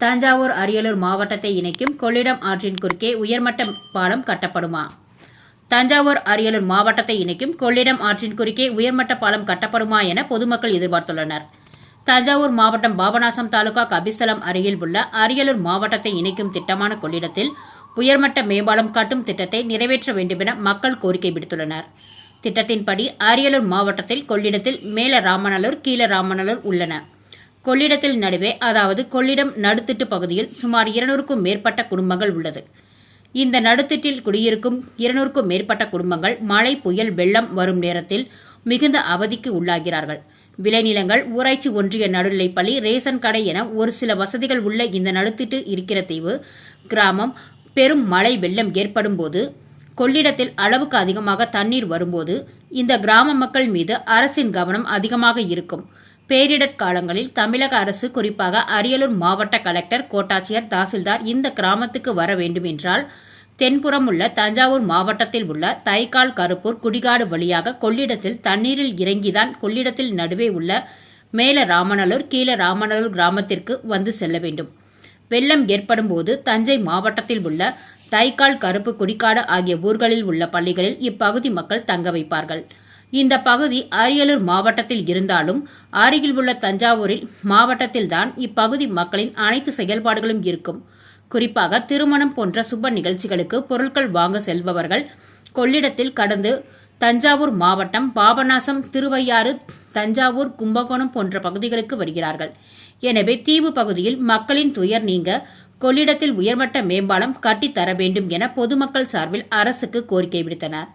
தஞ்சாவூர் அரியலூர் மாவட்டத்தை இணைக்கும் கொள்ளிடம் ஆற்றின் குறுக்கே உயர்மட்ட பாலம் கட்டப்படுமா? தஞ்சாவூர் அரியலூர் மாவட்டத்தை இணைக்கும் கொள்ளிடம் ஆற்றின் குறுக்கே உயர்மட்ட பாலம் கட்டப்படுமா என பொதுமக்கள் எதிர்பார்த்துள்ளனர். தஞ்சாவூர் மாவட்டம் பாபநாசம் தாலுகா கபிஸ்தலம் அருகில் உள்ள அரியலூர் மாவட்டத்தை இணைக்கும் திட்டமான கொள்ளிடத்தில் உயர்மட்ட மேம்பாலம் கட்டும் திட்டத்தை நிறைவேற்ற வேண்டுமென மக்கள் கோரிக்கை விடுத்துள்ளனர். திட்டத்தின்படி அரியலூர் மாவட்டத்தில் கொள்ளிடத்தில் மேல ராமநல்லூர் கீழ ராமநல்லூர் உள்ளன. கொள்ளிடத்தில் நடுவே அதாவது கொள்ளிடம் நடுத்திட்டு பகுதியில் சுமார் இருநூறுக்கும் மேற்பட்ட குடும்பங்கள் உள்ளது. இந்த நடுத்திட்டில் குடியிருக்கும் இருநூறுக்கும் மேற்பட்ட குடும்பங்கள் மழை புயல் வெள்ளம் வரும் நேரத்தில் மிகுந்த அவதிக்கு உள்ளாகிறார்கள். விளைநிலங்கள் ஊராட்சி ஒன்றிய நடுநிலைப்பள்ளி ரேசன் கடை என ஒரு சில வசதிகள் உள்ள இந்த நடுத்திட்டு இருக்கிற தீவு கிராமம் பெரும் மழை வெள்ளம் ஏற்படும் போது கொள்ளிடத்தில் அளவுக்கு அதிகமாக தண்ணீர் வரும்போது இந்த கிராம மக்கள் மீது அரசின் கவனம் அதிகமாக இருக்கும். பேரிடர் காலங்களில் தமிழக அரசு குறிப்பாக அரியலூர் மாவட்ட கலெக்டர் கோட்டாட்சியர் தாசில்தார் இந்த கிராமத்துக்கு வர வேண்டும் என்றால் தென்புறம் உள்ள தஞ்சாவூர் மாவட்டத்தில் உள்ள தைக்கால் கருப்பூர் குடிகாடு வழியாக கொள்ளிடத்தில் தண்ணீரில் இறங்கிதான் கொள்ளிடத்தில் நடுவே உள்ள மேல ராமநல்லூர் கீழ ராமநல்லூர் கிராமத்திற்கு வந்து செல்ல வேண்டும். வெள்ளம் ஏற்படும் போது தஞ்சை மாவட்டத்தில் உள்ள தைக்கால் கருப்பு குடிக்காடு ஆகிய ஊர்களில் உள்ள பள்ளிகளில் இப்பகுதி மக்கள் தங்க வைப்பார்கள். இந்த பகுதி அரியலூர் மாவட்டத்தில் இருந்தாலும் அருகில் உள்ள தஞ்சாவூரில் மாவட்டத்தில்தான் இப்பகுதி மக்களின் அனைத்து செயல்பாடுகளும் இருக்கும். குறிப்பாக திருமணம் போன்ற சுப நிகழ்ச்சிகளுக்கு பொருட்கள் வாங்க செல்பவர்கள் கொள்ளிடத்தில் கடந்து தஞ்சாவூர் மாவட்டம் பாபநாசம் திருவையாறு தஞ்சாவூர் கும்பகோணம் போன்ற பகுதிகளுக்கு வருகிறார்கள். எனவே தீவு பகுதியில் மக்களின் துயர் நீங்க கொள்ளிடத்தில் உயர்மட்ட மேம்பாலம் கட்டித்தர வேண்டும் என பொதுமக்கள் சார்பில் அரசுக்கு கோரிக்கை விடுத்தனர்.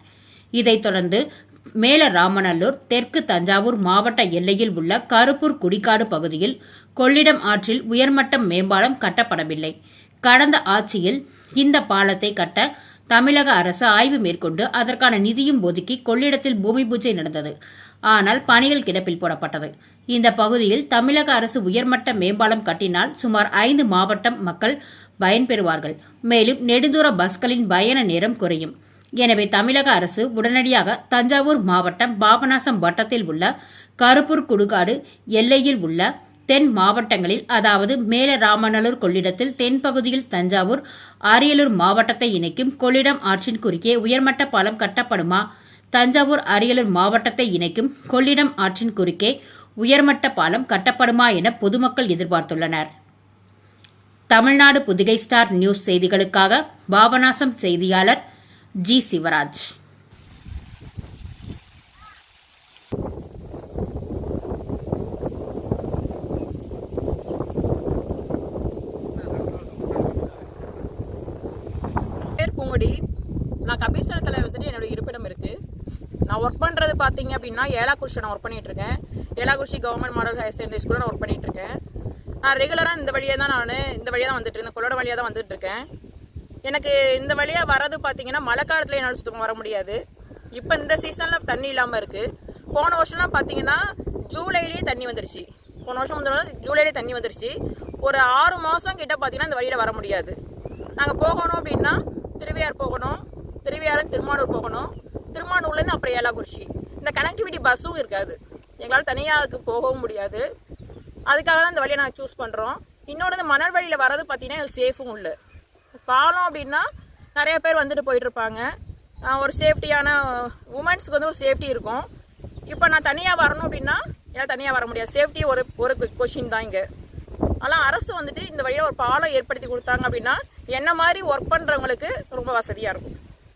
இதைத் தொடர்ந்து மேல ராமநல்லூர் தெற்கு தஞ்சாவூர் மாவட்ட எல்லையில் உள்ள கருப்பூர் குடிக்காடு பகுதியில் கொள்ளிடம் ஆற்றில் உயர்மட்ட மேம்பாலம் கட்டப்படவில்லை. கடந்த ஆட்சியில் இந்த பாலத்தை கட்ட தமிழக அரசு ஆய்வு மேற்கொண்டு அதற்கான நிதியும் ஒதுக்கி கொள்ளிடத்தில் பூமி பூஜை நடந்தது. ஆனால் பணிகள் கிடப்பில் போடப்பட்டது. இந்த பகுதியில் தமிழக அரசு உயர்மட்ட மேம்பாலம் கட்டினால் சுமார் ஐந்து மாவட்டம் மக்கள் பயன்பெறுவார்கள். மேலும் நெடுந்தூர பஸ்களின் பயண நேரம் குறையும். எனவே தமிழக அரசு உடனடியாக தஞ்சாவூர் மாவட்டம் பாபநாசம் வட்டத்தில் உள்ள கருப்பூர் குடுகாடு எல்லையில் உள்ள தென் மாவட்டங்களில் அதாவது மேல ராமநல்லூர் கொள்ளிடத்தில் தென்பகுதியில் தஞ்சாவூர் அரியலூர் மாவட்டத்தை இணைக்கும் கொள்ளிடம் ஆற்றின் குறுக்கே உயர்மட்ட பாலம் கட்டப்படுமா? தஞ்சாவூர் அரியலூர் மாவட்டத்தை இணைக்கும் கொள்ளிடம் ஆற்றின் குறுக்கே உயர்மட்ட பாலம் கட்டப்படுமா என பொதுமக்கள் எதிர்பார்த்துள்ளனர். தமிழ்நாடு புதுகை ஸ்டார் நியூஸ் செய்திகளுக்காக பாபநாசம் செய்தியாளர் ஜி சிவராஜ். பேர் பூங்குடி. நான் கபீஸ்வரத்தில் வந்துட்டு என்னோட இருப்பிடம் இருக்குது நான் ஒர்க் பண்ணுறது பார்த்தீங்க அப்படின்னா ஏலாக்குறிச்சி நான் ஒர்க் பண்ணிகிட்டு இருக்கேன். Elakurichi government model higher secondary ஸ்கூலில் நான் ஒர்க் பண்ணிட்டு இருக்கேன். நான் ரெகுலராக இந்த வழியாக தான் நான் இந்த வழியாக தான் வந்துட்டு இருந்தேன் கொள்ளோட வழியாக தான் வந்துட்டு இருக்கேன். எனக்கு இந்த வழியாக வர்றது பார்த்தீங்கன்னா மழை காலத்தில் என்னால் சுத்தமாக வர முடியாது. இப்போ இந்த சீசனில் தண்ணி இல்லாமல் இருக்குது போன வருஷம்லாம் பார்த்தீங்கன்னா ஜூலைலேயே தண்ணி வந்துருச்சு. போன வருஷம் வந்து ஜூலைலேயே தண்ணி வந்துருச்சு. ஒரு ஆறு மாதம் கிட்ட பார்த்தீங்கன்னா இந்த வழியில் வர முடியாது. நாங்கள் போகணும் அப்படின்னா திருவையார் போகணும். திருவையாறு திருமானூர் போகணும். திருமானூர்லேருந்து அப்புறம் ஏலாக்குறிச்சி இந்த கனெக்டிவிட்டி பஸ்ஸும் இருக்காது. எங்களால் தனியாக போகவும் முடியாது. அதுக்காக தான் இந்த வழியை நாங்கள் சூஸ் பண்ணுறோம் இன்னொன்று இந்த மணல் வழியில் வரது பார்த்தீங்கன்னா எங்களுக்கு சேஃபும் இல்லை. பாலம் அப்படின்னா நிறைய பேர் வந்துட்டு போயிட்டுருப்பாங்க. ஒரு சேஃப்டியான உமன்ஸ்க்கு வந்து ஒரு சேஃப்டி இருக்கும். இப்போ நான் தனியாக வரணும் அப்படின்னா என்னால் தனியாக வர முடியாது. சேஃப்டி ஒரு ஒரு கொஷின் தான் இங்கே. ஆனால் அரசு வந்துட்டு இந்த வழியில் ஒரு பாலம் ஏற்படுத்தி கொடுத்தாங்க அப்படின்னா என்ன மாதிரி ஒர்க் பண்ணுறவங்களுக்கு ரொம்ப வசதியாக இருக்கும்.